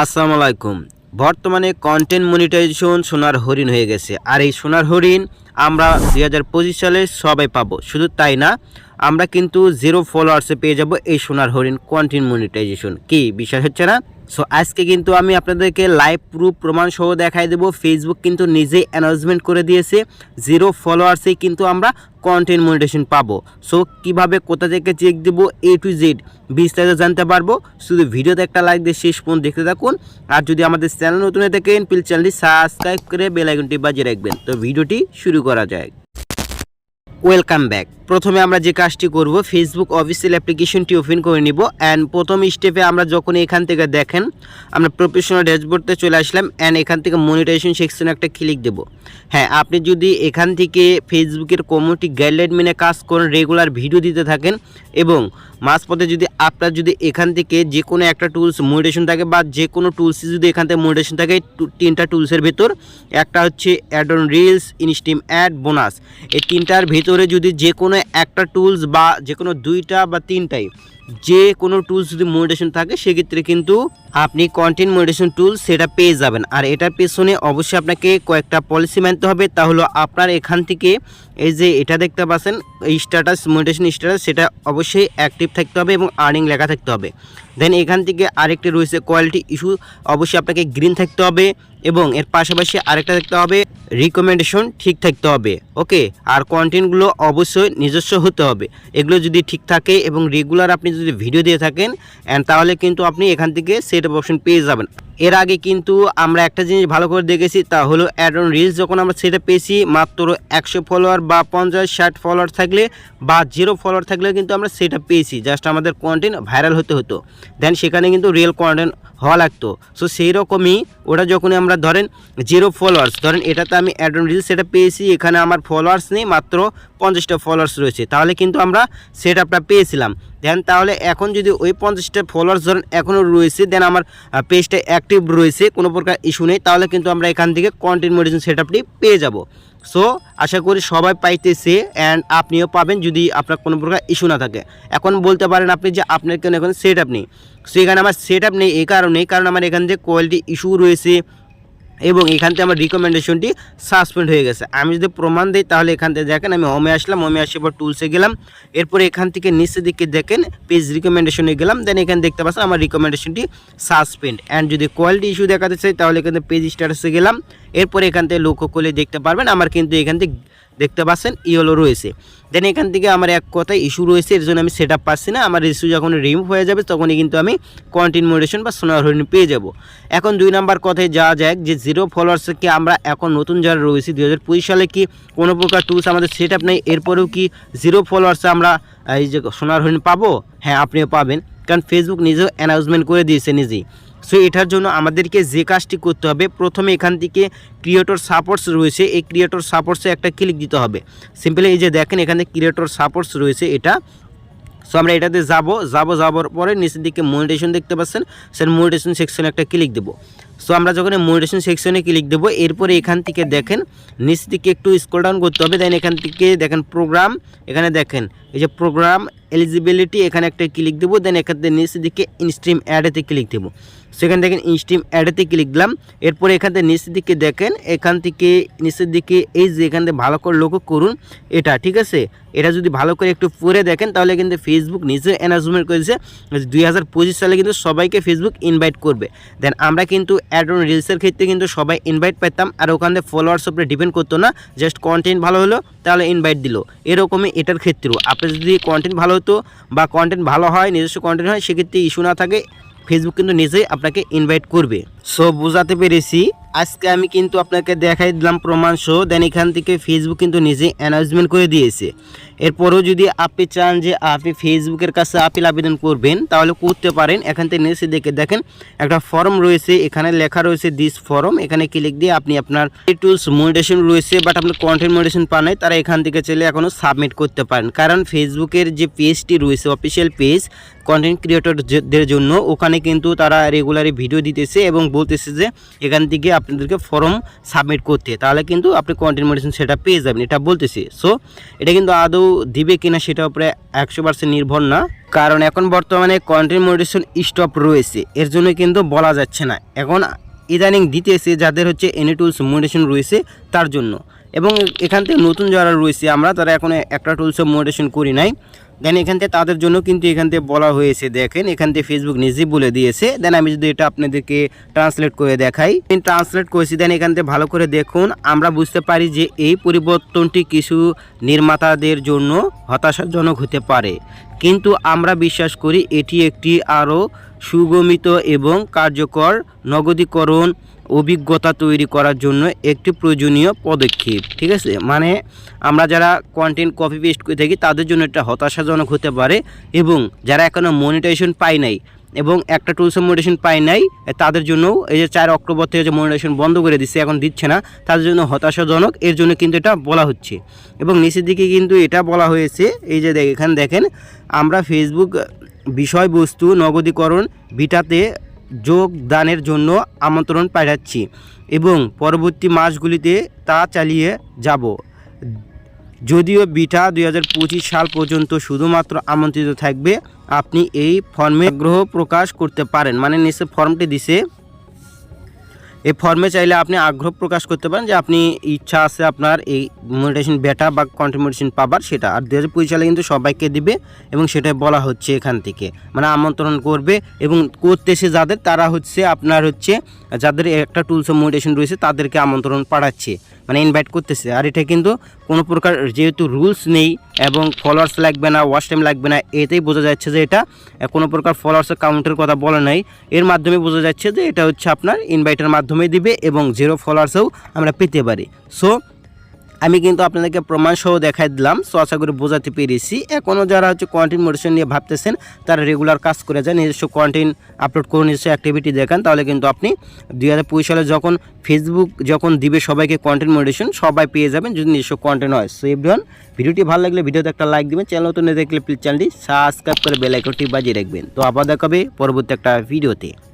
আসসালামু আলাইকুম। বর্তমানে কন্টেন্ট মনিটাইজেশন সোনার হরিণ হয়ে গেছে। আর এই সোনার হরিণ আমরা দুই হাজার পঁচিশ সালে সবাই পাবো। শুধু তাই না, আমরা কিন্তু জিরো ফলোয়ার্সে পেয়ে যাব এই সোনার হরিণ কন্টেন্ট মনিটাইজেশন কি বিষয় হচ্ছে না? সো আজকে কিন্তু আমি আপনাদেরকে লাইভ প্রুফ প্রমাণ সহ দেখাই দেবো। ফেসবুক কিন্তু নিজেই অ্যানাউন্সমেন্ট করে দিয়েছে জিরো ফলোয়ার্সেই কিন্তু আমরা কন্টেন্ট মনিটেশন পাবো। সো কীভাবে, কোথা থেকে চেক দেবো এ টু জেড বিস্তারিত জানতে পারব। শুধু ভিডিওতে একটা লাইক দিয়ে শেষ পর্যন্ত দেখতে থাকুন। আর যদি আমাদের চ্যানেল নতুন হয়ে থাকেন প্লিজ চ্যানেলটি সাবস্ক্রাইব করে বেল আইকনটি বাজিয়ে রাখবেন। তো, ভিডিওটি শুরু করা যায়। ওয়েলকাম ব্যাক প্রথমে আমরা যে কাজটি করব ফেসবুক অফিসিয়াল অ্যাপ্লিকেশনটি ওপেন করে নিব অ্যান্ড প্রথম স্টেপে আমরা যখন এখান থেকে দেখেন, আমরা প্রফেশনাল ড্যাশবোর্ডতে চলে আসলাম অ্যান্ড এখান থেকে মনিটাইজেশন সেকশনে একটা ক্লিক দেব। হ্যাঁ আপনি যদি এখান থেকে ফেসবুকের কমিউনিটি গাইডলাইন মেনে কাজ করেন রেগুলার ভিডিও দিতে থাকেন এবং মাঝপথে যদি আপনার যদি এখান থেকে যে কোনো একটা টুলস মনিটেশন থাকে বা যে কোনো টুলসই যদি এখান থেকে মনিটেশন থাকে তিনটা টুলসের ভেতর, একটা হচ্ছে ad on reels instream ad bonus এই তিনটার ভেতরে যদি যে কোনো একটা টুলস বা যে কোনো দুইটা বা তিনটাই যে কোনো টুলস যদি মনিটেশন থাকে, সেক্ষেত্রে কিন্তু আপনি কন্টেন্ট মনিটেশন টুল সেটা পেয়ে যাবেন। আর এটার পেছনে অবশ্যই আপনাকে কয়েকটা পলিসি মানতে হবে। তা হলো আপনার এখান থেকে এই যে এটা দেখতে পাচ্ছেন স্ট্যাটাস মনিটেশন স্ট্যাটাস সেটা অবশ্যই অ্যাক্টিভ থাকতে হবে এবং আর্নিং লেখা থাকতে হবে। দেন এখান থেকে আরেকটি রয়েছে কোয়ালিটি ইস্যু অবশ্যই আপনাকে গ্রিন থাকতে হবে এবং এর পাশাপাশি আরেকটা দেখতে হবে রিকমেন্ডেশন ঠিক থাকতে হবে। ওকে আর কন্টেন্টগুলো অবশ্যই নিজস্ব হতে হবে। এগুলো যদি ঠিক থাকে এবং রেগুলার আপনি যদি ভিডিও দিয়ে থাকেন অ্যান্ড তাহলে কিন্তু আপনি এখান থেকে সেট অপশন পেয়ে যাবেন। এর আগে কিন্তু আমরা একটা জিনিস ভালো করে দেখেছি, তা হলো অ্যাড অন রিলস যখন আমরা সেটা পেয়েছি, মাত্র একশো ফলোয়ার বা পঞ্চাশ, ষাট ফলোয়ার থাকলে বা জিরো ফলোয়ার থাকলে কিন্তু আমরা সেটা পেয়েছি জাস্ট আমাদের কন্টেন্ট ভাইরাল হতে হতো। দেন সেখানে কিন্তু রিয়েল কন্টেন্ট হওয়া লাগতো। সো সেই রকমই ওটা যখনই আমরা ধরেন জিরো ফলোয়ার্স ধরেন এটাতে আমি অ্যাড অন রিলস সেটা পেয়েছি, এখানে আমার ফলোয়ার্স নেই, মাত্র পঞ্চাশটা ফলোয়ার্স রয়েছে, তাহলে কিন্তু আমরা সেট আপটা পেয়েছিলাম। দেন তাহলে এখন যদি ওই পঞ্চাশটা ফলোয়ার্স ধরেন এখনও রয়েছে দেন আমার পেজটা অ্যাক্টিভ রয়েছে, কোনো প্রকার ইস্যু নেই, তাহলে কিন্তু আমরা এখান থেকে কন্টেন্ট মেডিসিন সেট আপটি পেয়ে যাব। সো আশা করি সবাই পাইতেছে অ্যান্ড আপনিও পাবেন যদি আপনার কোনো প্রকার ইস্যু না থাকে। এখন বলতে পারেন আপনি যে আপনার কেন এখন সেট আপ নেই। সো এখানে আমার সেট আপ নেই এই কারণেই কারণ আমার এখান থেকে কোয়ালিটি ইস্যু রয়েছে। এবং এখান থেকে আমার রিকমেন্ডেশনটি সাসপেন্ড হয়ে গেছে। আমি যদি প্রমাণ দিই, তাহলে এখান থেকে দেখেন, আমি হোমে আসলাম হোমে আসে পর টুলসে গেলাম। এরপর এখান থেকে নিচের দিকে দেখেন পেজ রিকমেন্ডেশনে গেলাম। দেন এখানে দেখতে পাচ্ছেন, আমার রিকমেন্ডেশনটি সাসপেন্ড অ্যান্ড যদি কোয়ালিটি ইস্যু দেখাতে চাই, তাহলে এখান থেকে পেজ স্ট্যাটাসে গেলাম। এরপর এখান থেকে লক্ষ্য করলে দেখতে পারবেন, আমার কিন্তু এখান থেকে দেখতে পাচ্ছেন, ইয়েলো রয়েছে। দেন এখান থেকে আমার এক কথায় ইস্যু রয়েছে, এর জন্য আমি সেট আপ পাচ্ছি না। আমার ইস্যু যখন রিমুভ হয়ে যাবে, তখনই কিন্তু আমি কন্টেন্ট মডিটেশন বা সোনার হরিণ পেয়ে যাব। এখন দুই নাম্বার কথায় যাওয়া যায় যে জিরো ফলোয়ার্সকে আমরা এখন নতুন যারা রয়েছি দু হাজার পঁচিশ সালে কি কোনো প্রকার টুলস আমাদের সেট আপ নেই? এরপরেও কি জিরো ফলোয়ার্সে আমরা এই যে সোনার হরিণ পাবো? হ্যাঁ আপনিও পাবেন। কারণ ফেসবুক নিজেও অ্যানাউন্সমেন্ট করে দিয়েছে নিজেই। সো এটার জন্য আমাদেরকে যে কাজটি করতে হবে, প্রথমে এখান থেকে ক্রিয়েটর সাপোর্টস রয়েছে। এই ক্রিয়েটর সাপোর্টসে একটা ক্লিক দিতে হবে। সিম্পলি এই যে দেখেন, এখানে ক্রিয়েটর সাপোর্টস রয়েছে এটা। সো আমরা এটাতে যাব যাব, যাওয়ার পরে নিচের দিকে মনিটেশন দেখতে পাচ্ছেন। স্যার মনিটেশন সেকশনে একটা ক্লিক দেবো। সো আমরা যখন মনিটেশন সেকশনে ক্লিক দেবো, এরপরে এখান থেকে দেখেন, নিচ দিকে একটু স্ক্রল ডাউন করতে হবে দেন এখান থেকে দেখেন প্রোগ্রাম এখানে দেখেন, এই যে প্রোগ্রাম এলিজিবিলিটি এখানে একটা ক্লিক দেবো দেন এখান থেকে নিচের দিকে ইনস্ট্রিম অ্যাডেতে ক্লিক দেবো। সেখানে দেখেন ইনস্ট্রিম অ্যাডেতে ক্লিক দিলাম, এরপরে এখান থেকে নিচের দিকে দেখেন, এখান থেকে নিচের দিকে এই যে এখান থেকে ভালো করে লক্ষ্য করুন, এটা ঠিক আছে? এটা যদি ভালো করে একটু পড়ে দেখেন, তাহলে কিন্তু ফেসবুক নিজে অ্যানাউন্সমেন্ট করেছে দুই হাজার পঁচিশ সালে কিন্তু সবাইকে ফেসবুক ইনভাইট করবে। দেন আমরা কিন্তু অ্যাড অন রিলসের ক্ষেত্রে কিন্তু সবাই ইনভাইট পেতাম আর ওখান থেকে ফলোয়ার্স উপরে ডিপেন্ড করতো না জাস্ট কন্টেন্ট ভালো হলো, তাহলে ইনভাইট দিল। এরকমই এটার ক্ষেত্রেও। আপনার যদি কন্টেন্ট ভালো হতো বা কন্টেন্ট ভালো হয়, নিজস্ব কন্টেন্ট হয়, সেক্ষেত্রে ইস্যু না থাকে ফেসবুক কিন্তু নিজেই আপনাকে ইনভাইট করবে। সো বোঝাতে পেরেছি। আজকে আমি কিন্তু আপনাকে দেখাই দিলাম প্রমাণ শো দেন এখান থেকে ফেসবুক কিন্তু নিজে অ্যানাউন্সমেন্ট করে দিয়েছে। এরপরেও যদি আপনি চান যে আপনি ফেসবুকের কাছে আপিল আবেদন করবেন, তাহলে করতে পারেন। এখান থেকে নিচে দেখে দেখেন, একটা ফর্ম রয়েছে, এখানে লেখা রয়েছে দিস ফর্ম এখানে ক্লিক দিয়ে আপনি আপনার টুলস মনিটেশন রয়েছে বাট আপনার কন্টেন্ট মনিটেশন পান নাই, তারা এখান থেকে চলে এখনও সাবমিট করতে পারেন। কারণ ফেসবুকের যে পেজটি রয়েছে অফিসিয়াল পেজ কন্টেন্ট ক্রিয়েটরদের জন্য, ওখানে কিন্তু তারা রেগুলারই ভিডিও দিতেছে এবং বলতেছে যে এখান থেকে আপনাদেরকে ফর্ম সাবমিট করতে। তাহলে কিন্তু আপনি কন্টেন্ট মনিটাইজেশন সেটা পেয়ে যাবেন, এটা বলতেছি। সো এটা কিন্তু আদৌ দিবে কিনা সেটার উপরে একশো পার্সেন্ট নির্ভর না। কারণ এখন বর্তমানে কন্টেন্ট মনিটাইজেশন স্টপ রয়েছে। এর জন্য কিন্তু বলা যাচ্ছে না। এখন ইদানিং দিতেছে যাদের হচ্ছে এনি টুলস মনিটাইজেশন রয়েছে তার জন্য। এবং এখান থেকে নতুন যারা রয়েছে আমরা, তারা এখন একটা টুলস মনিটাইজেশন করি নাই। দেন এখান থেকে তাদের জন্য কিন্তু এখান থেকে বলা হয়েছে, দেখেন, এখান থেকে ফেসবুক নিজেই বলে দিয়েছে। দেন আমি যদি এটা আপনাদেরকে ট্রান্সলেট করে দেখাই, আমি ট্রান্সলেট করেছি দেন এখান থেকে ভালো করে দেখুন, আমরা বুঝতে পারি যে এই পরিবর্তনটি কিছু নির্মাতাদের জন্য হতাশাজনক হতে পারে। কিন্তু আমরা বিশ্বাস করি এটি একটি আরও সুগমিত এবং কার্যকর নগদীকরণ অভিজ্ঞতা তৈরি করার জন্য একটি প্রয়োজনীয় পদক্ষেপ, ঠিক আছে? মানে আমরা যারা কন্টেন্ট কপি পেস্ট করে থাকি, তাদের জন্য এটা হতাশাজনক হতে পারে এবং যারা এখনও মনিটাইজেশন পায় নাই এবং একটা টুলস মনিটাইজেশন পায় নাই, তাদের জন্য এই যে চার অক্টোবর থেকে যে মনিটাইজেশন বন্ধ করে দিচ্ছে, এখন দিচ্ছে না, তাদের জন্য হতাশাজনক। এর জন্য কিন্তু এটা বলা হচ্ছে এবং নিচের দিকে কিন্তু এটা বলা হয়েছে, এই যে এখানে দেখেন, আমরা ফেসবুক বিষয়বস্তু নগদীকরণ বিটাতে যোগদানের জন্য আমন্ত্রণ পাঠাচ্ছি এবং পরবর্তী মাসগুলিতে তা চালিয়ে যাব। যদিও বিটা দু হাজার পঁচিশ সাল পর্যন্ত শুধুমাত্র আমন্ত্রিত থাকবে, আপনি এই ফর্মে আগ্রহ প্রকাশ করতে পারেন। মানে নিচে ফর্মটি দিছে এই ফর্মে চাইলে আপনি আগ্রহ প্রকাশ করতে পারেন যে আপনি ইচ্ছা আছে আপনার এই মনিটেশন বেটা বা কন্ট্রিবিউশন পাবার সেটা। আর দু হাজার কিন্তু সবাইকে দিবে এবং সেটা বলা হচ্ছে এখান থেকে। মানে আমন্ত্রণ করবে এবং করতেছে যাদের, তারা হচ্ছে আপনার হচ্ছে, যাদের একটা টুলস অফ মনিটেশন রয়েছে, তাদেরকে আমন্ত্রণ পাঠাচ্ছে। মানে ইনভাইট করতেছে। আর এটা কিন্তু কোনো প্রকার যেহেতু রুলস নেই এবং ফলোয়ার্স লাগবে না ওয়াশ টাইম লাগবে না, এতেই বোঝা যাচ্ছে যে এটা কোনো প্রকার ফলোয়ার্সের কাউন্টের কথা বলা নাই। এর মাধ্যমে বোঝা যাচ্ছে যে এটা হচ্ছে আপনার ইনভাইটের মাধ্যমে দিবে এবং জিরো ফলোয়ার্সেও আমরা পেতে পারি। সো আমি কিন্তু আপনাদেরকে প্রমাণ সহ দেখাই দিলাম। সো আশা করি বোঝাতে পেরেছি। এখনও যারা হচ্ছে কন্টেন্ট মোটিভেশন নিয়ে ভাবতেছেন, তারা রেগুলার কাজ করে যান, নিজস্ব কন্টেন্ট আপলোড করে নিজস্ব অ্যাক্টিভিটি দেখান, তাহলে কিন্তু আপনি দুই হাজার পঁচিশ সালে যখন ফেসবুক যখন দিবে সবাইকে কন্টেন্ট মোটিভেশন সবাই পেয়ে যাবেন যদি নিজস্ব কন্টেন্ট হয়। সো এভরিওয়ান ভিডিওটি ভালো লাগলে ভিডিওতে একটা লাইক দিবেন চ্যানেল নতুন দেখলে প্লিজ চ্যানেলটি সাবস্ক্রাইব করে বেল আইকনটি বাজিয়ে রাখবেন। তো আবার দেখাবে পরবর্তী একটা ভিডিওতে